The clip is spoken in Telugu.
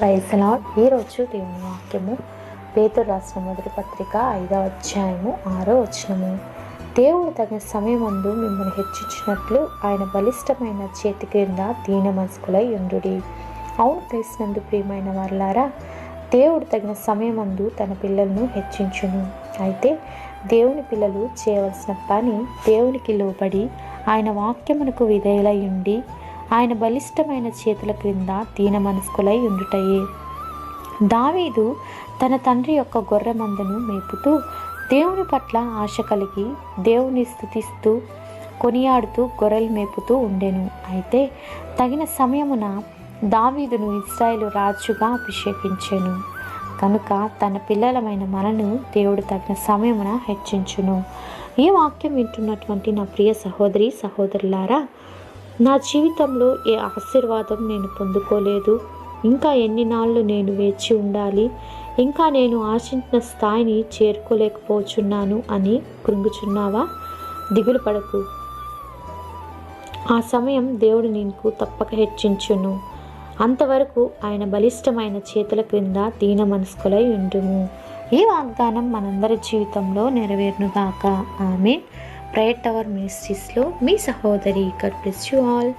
ప్రైజ్లా ఈరోజు దేవుని వాక్యము పేతురు రాసిన మొదటి పత్రిక ఐదవ అధ్యాయము ఆరో వచనము. దేవుడు తగిన సమయమందు మిమ్మల్ని హెచ్చించినట్లు ఆయన బలిష్టమైన చేతి క్రింద దీన మనసుకులై ఉండుడి. అవును క్రీస్తునందు ప్రియమైన వారులారా దేవుడు తగిన సమయమందు తన పిల్లలను హెచ్చించును. అయితే దేవుని పిల్లలు చేయవలసిన పని దేవునికి లోబడి ఆయన వాక్యమునకు విధేయులై ఉండి ఆయన బలిష్టమైన చేతుల క్రింద దీన మనస్కులై ఉండుటయే. దావీదు తన తండ్రి యొక్క గొర్రె మందను మేపుతూ దేవుని పట్ల ఆశ కలిగి దేవుని స్థుతిస్తూ కొనియాడుతూ గొర్రెలు మేపుతూ ఉండెను. అయితే తగిన సమయమున దావీదును ఇస్రాయేల్ రాజుగా అభిషేకించెను. కనుక తన పిల్లలమైన మనను దేవుడు తగిన సమయమున హెచ్చించును. ఈ వాక్యం వింటున్నటువంటి నా ప్రియ సహోదరి సహోదరులారా నా జీవితంలో ఏ ఆశీర్వాదం నేను పొందుకోలేదు. ఇంకా ఎన్ని నాళ్ళు నేను వేచి ఉండాలి? ఇంకా నేను ఆశించిన స్థాయిని చేరుకోలేకపోచున్నాను అని కృంగుచున్నావా? దిగులు పడకు. ఆ సమయం దేవుడు నీకు తప్పక హెచ్చించును. అంతవరకు ఆయన బలిష్టమైన చేతుల క్రింద దీన మనస్కులై ఉండుము. ఈ వాగ్దానం మనందరి జీవితంలో నెరవేరునుగాక. ఆమె ప్రేయర్ టవర్ మినిస్ట్రీస్లో మీ సహోదరి గడ్ బ్లెస్ యూ ఆల్